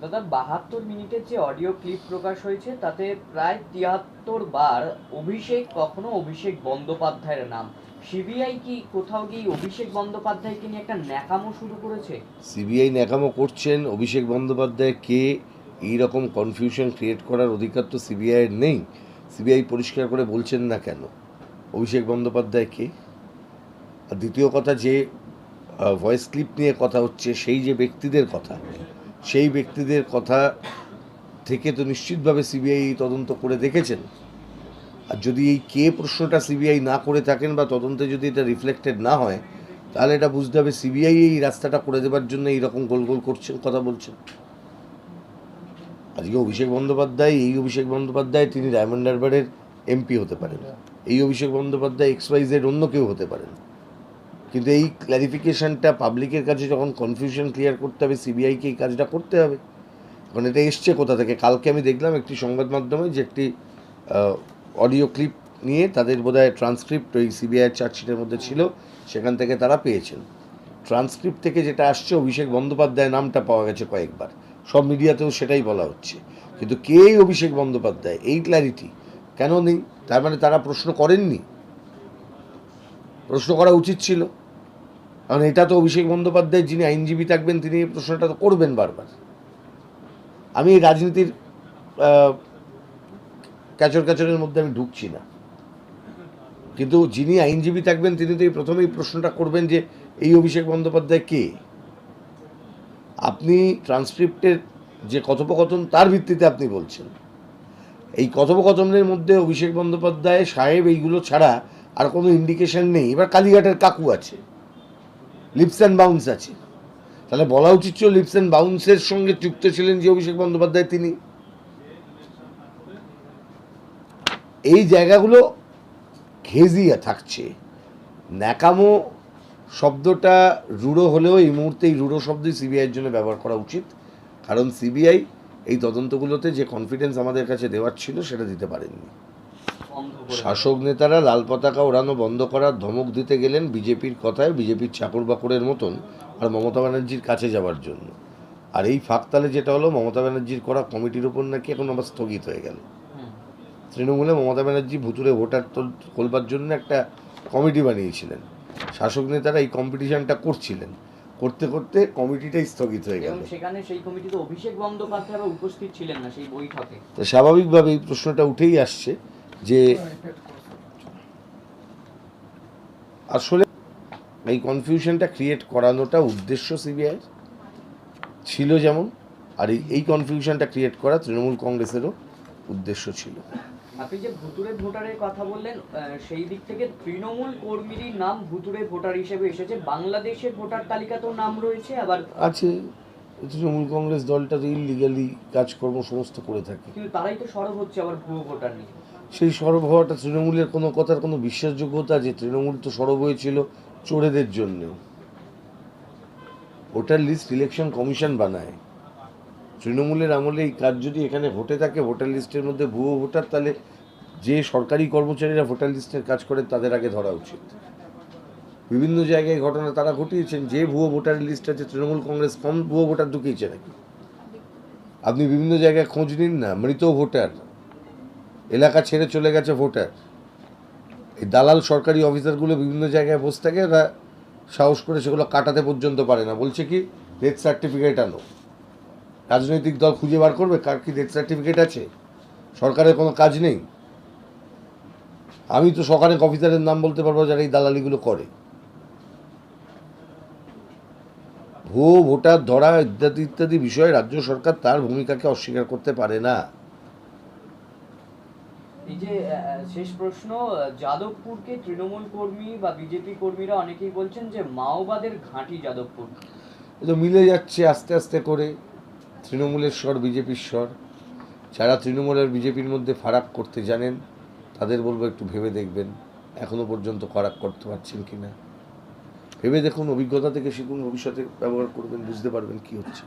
দাদা, বাহাত্তর মিনিটের যে অডিও ক্লিপ প্রকাশ হয়েছে, তাতে প্রায় তিয়াত্তর বার অভিষেক, কখনো অভিষেক বন্দ্যোপাধ্যায়ের নাম। সিবিআই কি কোথাও গিয়ে অভিষেক বন্দ্যোপাধ্যায়কে নিয়ে একটা ন্যাকামো শুরু করেছে? সিবিআই ন্যাকামো করছেন। অভিষেক বন্দ্যোপাধ্যায় কে? এই রকম কনফিউশন ক্রিয়েট করার অধিকার তো সিবিআইয়ের নেই। সিবিআই পরিষ্কার করে বলছেন না কেন? অভিষেক বন্দ্যোপাধ্যায় কে? আর দ্বিতীয় কথা যে ভয়েস ক্লিপ নিয়ে কথা হচ্ছে, সেই যে ব্যক্তিদের কথা সেই ব্যক্তিদের কথা থেকে তো নিশ্চিতভাবে সিবিআই তদন্ত করে দেখেছেন। আর যদি এই কে প্রশ্নটা সিবিআই না করে থাকেন বা তদন্তে যদি এটা রিফ্লেক্টেড না হয়, তাহলে এটা বুঝতে হবে সিবিআই এই রাস্তাটা করে দেবার জন্য এইরকম গোল গোল করছেন, কথা বলছেন। আজকে অভিষেক বন্দ্যোপাধ্যায়, এই অভিষেক বন্দ্যোপাধ্যায় তিনি ডায়মন্ড হারবারের এমপি হতে পারেন। এই অভিষেক বন্দ্যোপাধ্যায় এক্স জেড অন্য কেউ হতে পারেন। কিন্তু এই ক্ল্যারিফিকেশনটা পাবলিকের কাছে যখন কনফিউশন ক্লিয়ার করতে হবে সিবিআইকে এই কাজটা করতে হবে কারণ এটা এসছে কোথা থেকে? কালকে আমি দেখলাম একটি সংবাদ মাধ্যমে যে একটি অডিও ক্লিপ নিয়ে তাদের বোধহয় ট্রান্সক্রিপ্ট ওই সিবিআই চার্জশিটের মধ্যে ছিল, সেখান থেকে তারা পেয়েছেন। ট্রান্সক্রিপ্ট থেকে যেটা আসছে, অভিষেক বন্দ্যোপাধ্যায় নামটা পাওয়া গেছে কয়েকবার। সব মিডিয়াতেও সেটাই বলা হচ্ছে। কিন্তু কে অভিষেক বন্দ্যোপাধ্যায়? এই ক্ল্যারিটি কেন নেই? তার মানে তারা প্রশ্ন করেননি। প্রশ্ন করা উচিত ছিল। কারণ এটা তো অভিষেক বন্দ্যোপাধ্যায় যিনি আইনজীবী থাকবেন, তিনি এই প্রশ্নটা তো করবেন বারবার। আমি রাজনীতির ক্যাচর ক্যাচরের মধ্যে আমি ঢুকছি না। কিন্তু যিনি আইনজীবী থাকবেন, তিনি তো এই প্রথমেই প্রশ্নটা করবেন যে, এই অভিষেক বন্দ্যোপাধ্যায় কে? আপনি ট্রান্সক্রিপ্টের যে কথোপকথন, তার ভিত্তিতে আপনি বলছেন। এই কথোপকথনের মধ্যে অভিষেক বন্দ্যোপাধ্যায়, সাহেব, এইগুলো ছাড়া আর কোনো ইন্ডিকেশন নেই। এবার কালীঘাটের কাকু আছে। লিপস অ্যান্ড বাউন্স আছে। তাহলে বলা উচিত ছিল লিপস অ্যান্ড বাউন্সের সঙ্গে যুক্ত ছিলেন যে অভিষেক বন্দ্যোপাধ্যায় তিনি। এই জায়গাগুলো ঘেজিয়া থাকছে। ন্যাকামো শব্দটা রূঢ় হলেও এই মুহূর্তে এই রূঢ় শব্দই সিবিআইয়ের জন্য ব্যবহার করা উচিত। কারণ সিবিআই এই তদন্তগুলোতে যে কনফিডেন্স আমাদের কাছে দেওয়ার ছিল সেটা দিতে পারেননি। শাসক নেতারা লাল পতাকা ওড়ানো বন্ধ করার ধমক দিতে গেলেন বিজেপির কথায় বিজেপির চাকর বাকরের মতন আর মমতা ব্যানার্জির কাছে যাওয়ার জন্য। আর এই ফাঁকতালে যেটা হলো মমতা ব্যানার্জির করা কমিটির উপর নাকি এখন আবার স্থগিত হয়ে গেল। তৃণমূলে মমতা ব্যানার্জি ভুতুরে ভোটার তোলবার জন্য একটা কমিটি বানিয়েছিলেন। শাসক নেতারা এই কম্পিটিশনটা করছিলেন। করতে করতে কমিটিটাই স্থগিত হয়ে গেল। সেখানে সেই কমিটিতে অভিষেক বন্দ্যোপাধ্যায় উপস্থিত ছিলেন না সেই বৈঠকে। তো স্বাভাবিকভাবে এই প্রশ্নটা উঠেই আসছে। যে আসলে এই কনফিউশনটা ক্রিয়েট করানোটা উদ্দেশ্য সিবিআই ছিল যেমন আর এই কনফিউশনটা ক্রিয়েট করা তৃণমূল কংগ্রেসেরও উদ্দেশ্য ছিল। আপনি যে ভুতুরে ভোটারের কথা বললেন সেই দিক থেকে তৃণমূল কর্মীরই নাম ভুতুরে ভোটার হিসেবে এসেছে। বাংলাদেশের ভোটার তালিকাতেও নাম রয়েছে আবার আছে। তৃণমূল কংগ্রেস দলটা তো ইলিগালি কাজকর্ম সমস্ত করে থাকে। কিন্তু তারাই তো সরব হচ্ছে আবার ভুয়ো ভোটার নিয়ে। সেই সরব হওয়াটা তৃণমূলের কোনো কথার কোনো বিশ্বাসযোগ্যতা যে তৃণমূল তো সরব হয়েছিল চোরেদের জন্যেও ভোটার লিস্ট ইলেকশন কমিশন বানায়। তৃণমূলের আমলে এই কাজ যদি এখানে ঘটে থাকে, ভোটার লিস্টের মধ্যে ভুয়ো ভোটার, তাহলে যে সরকারি কর্মচারীরা ভোটার লিস্টের কাজ করে তাদের আগে ধরা উচিত। বিভিন্ন জায়গায় ঘটনা তারা ঘটিয়েছেন, যে ভুয়ো ভোটার লিস্ট আছে, তৃণমূল কংগ্রেস কম ভুয়ো ভোটার ঢুকিয়েছে নাকি? আপনি বিভিন্ন জায়গায় খোঁজ নিন না, মৃত ভোটার। এলাকা ছেড়ে চলে গেছে ভোটার। এই দালাল সরকারি অফিসারগুলো বিভিন্ন জায়গায় বসে থাকে, এরা সাহস করে সেগুলো কাটাতে পর্যন্ত পারে না। বলছে কি ডেথ সার্টিফিকেট আনো। রাজনৈতিক দল খুঁজে বার করবে, কার কি ডেথ সার্টিফিকেট আছে? সরকারের কোনো কাজ নেই। আমি তো সরকারের অফিসারের নাম বলতে পারব যারা এই দালালিগুলো করে। ভুয়ো ভোটার ধরা ইত্যাদি ইত্যাদি বিষয়ে রাজ্য সরকার তার ভূমিকাকে অস্বীকার করতে পারে না। এই যে শেষ প্রশ্ন যাদবপুরকে তৃণমূল কর্মী বা বিজেপি কর্মীরা অনেকেই বলছেন যে মাওবাদের ঘাঁটি যাদবপুর। তো মিলে যাচ্ছে আস্তে আস্তে করে, তৃণমূলের স্বর, বিজেপির স্বর। যারা তৃণমূল আর বিজেপির মধ্যে ফারাক করতে জানেন, তাদের বলব একটু ভেবে দেখবেন, এখনও পর্যন্ত ফারাক করতে পারছেন কি না ভেবে দেখুন, অভিজ্ঞতা থেকে শিখুন, ভবিষ্যতে ব্যবহার করবেন, বুঝতে পারবেন কি হচ্ছে।